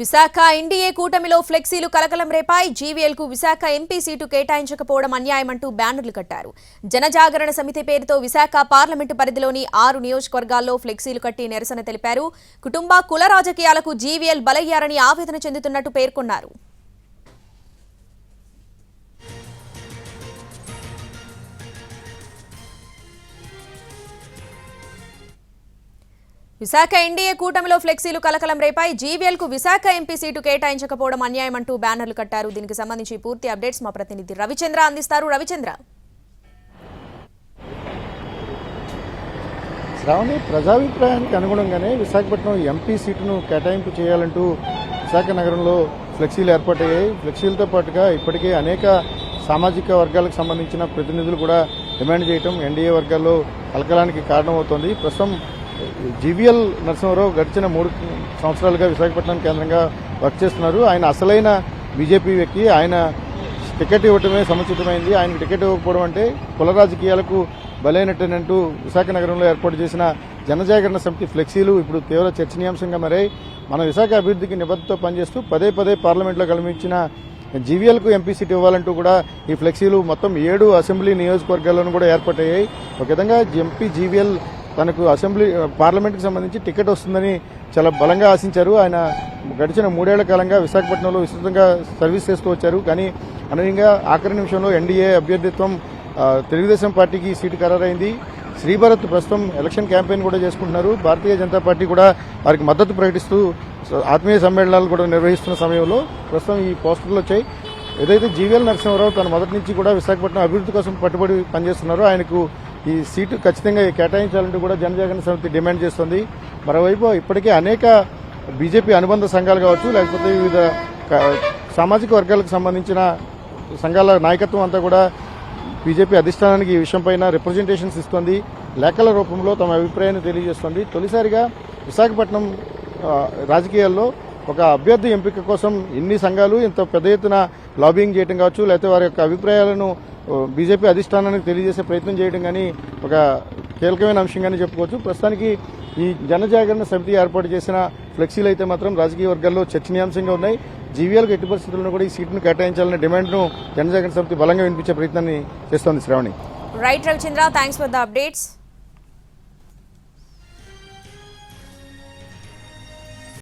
Visakha NDA కూటమిలో ఫ్లెక్సీలు కలకలం రేపాయి జీవీఎల్కు విశాఖ ఎంపీ సీటు కేటాయించకపోవడం అన్యాయమంటూ బ్యానర్లు కట్టారు. జనజాగరణ సమితి పేరుతో విశాఖ పార్లమెంటు పరిధిలోని ఆరు నియోజకవర్గాల్లో ఫ్లెక్సీలు కట్టి నిరసన తెలిపారు. కుటుంబ కుల రాజకీయాలకు జీవీఎల్ బలయ్యారని ఆవేదన చెందుతున్నట్టు పేర్కొన్నారు. విశాఖ ఎన్డీఏ కూటమిలో ఫ్లెక్సీలు కలకలం రేపాయి. జీవీఎల్కు విశాఖ ఎంపీ సీటు కేటాయించకపోవడం అన్యాయమంటూ బ్యానర్లు కట్టారు. దీనికి సంబంధించి పూర్తి అప్డేట్స్ మా ప్రతినిధి రవిచంద్ర అందిస్తారు. రవిచంద్ర. శ్రావణి ప్రజాభిప్రాయానికి అనుగుణంగానే విశాఖపట్నం ఎంపీ సీటును కేటాయింపు చేయాలంటూ విశాఖ నగరంలో ఫ్లెక్సీలు ఏర్పాటయ్యాయి. ఫ్లెక్సీలతో పాటుగా ఇప్పటికే అనేక సామాజిక వర్గాలకు సంబంధించిన ప్రతినిధులు కూడా డిమాండ్ చేయటం ఎన్డీఏ వర్గాల్లో కలకలానికి కారణమవుతోంది. ప్రస్తుతం జీవీఎల్ నరసింహారావు గడిచిన మూడు సంవత్సరాలుగా విశాఖపట్నం కేంద్రంగా వర్క్ చేస్తున్నారు. ఆయన అసలైన బీజేపీ వ్యక్తి. ఆయన టికెట్ ఇవ్వటమే సముచితమైంది. ఆయనకు టికెట్ ఇవ్వకపోవడం అంటే కుల రాజకీయాలకు బలైనట్టేనంటూ విశాఖ నగరంలో ఏర్పాటు చేసిన జనజాగరణ సమితి ఫ్లెక్సీలు ఇప్పుడు తీవ్ర చర్చనీయాంశంగా మారాయి. మన విశాఖ అభివృద్ధికి నిబద్ధతో పనిచేస్తూ పదే పదే పార్లమెంట్లో కల్పించిన జీవీఎల్కు ఎంపీ సీట్ ఇవ్వాలంటూ కూడా ఈ ఫ్లెక్సీలు మొత్తం ఏడు అసెంబ్లీ నియోజకవర్గాల్లోనూ కూడా ఏర్పాటయ్యాయి. ఒక విధంగా ఎంపీ జీవీఎల్ తనకు అసెంబ్లీ పార్లమెంట్కి సంబంధించి టికెట్ వస్తుందని చాలా బలంగా ఆశించారు. ఆయన గడిచిన మూడేళ్ళ కాలంగా విశాఖపట్నంలో విస్తృతంగా సర్వీస్ చేస్తూ వచ్చారు. కానీ అనూహ్యంగా ఆఖరి నిమిషంలో ఎన్డీఏ అభ్యర్థిత్వం తెలుగుదేశం పార్టీకి సీటు ఖరారైంది. శ్రీభరత్ ప్రస్తుతం ఎలక్షన్ క్యాంపెయిన్ కూడా చేసుకుంటున్నారు. భారతీయ జనతా పార్టీ కూడా వారికి మద్దతు ప్రకటిస్తూ ఆత్మీయ సమ్మేళనాలు కూడా నిర్వహిస్తున్న సమయంలో ప్రస్తుతం ఈ పోస్టర్లు వచ్చాయి. ఏదైతే జీవీఎల్ నరసింహారావు తన మొదటి నుంచి కూడా విశాఖపట్నం అభివృద్ధి కోసం పట్టుబడి పనిచేస్తున్నారో ఆయనకు ఈ సీటు ఖచ్చితంగా కేటాయించాలంటూ కూడా జనజాగరణ సమితి డిమాండ్ చేస్తుంది. మరోవైపు ఇప్పటికే అనేక బీజేపీ అనుబంధ సంఘాలు కావచ్చు లేకపోతే వివిధ సామాజిక వర్గాలకు సంబంధించిన సంఘాల నాయకత్వం అంతా కూడా బీజేపీ అధిష్టానానికి ఈ విషయంపైన రిప్రజెంటేషన్స్ ఇస్తోంది. లేఖల రూపంలో తమ అభిప్రాయాన్ని తెలియజేస్తోంది. తొలిసారిగా విశాఖపట్నం రాజకీయాల్లో ఒక అభ్యర్థి ఎంపిక కోసం ఇన్ని సంఘాలు ఇంత పెద్ద ఎత్తున లాబింగ్ చేయడం కావచ్చు లేకపోతే వారి యొక్క అభిప్రాయాలను బీజేపీ అధిష్టానానికి తెలియజేసే ప్రయత్నం చేయడం కానీ ఒక కీలకమైన అంశంగానే చెప్పుకోవచ్చు. ప్రస్తుతానికి ఈ జనజాగరణ సమితి ఏర్పాటు చేసిన ఫ్లెక్సీలు అయితే మాత్రం రాజకీయ వర్గాల్లో చర్చనీయాంశంగా ఉన్నాయి. జీవీఎల్కి ఎట్టి పరిస్థితుల్లో కూడా ఈ సీటును కేటాయించాలనే డిమాండ్ను జనజాగరణ సమితి బలంగా వినిపించే ప్రయత్నాన్ని చేస్తోంది Sravani. Right Ravichandra thanks for the updates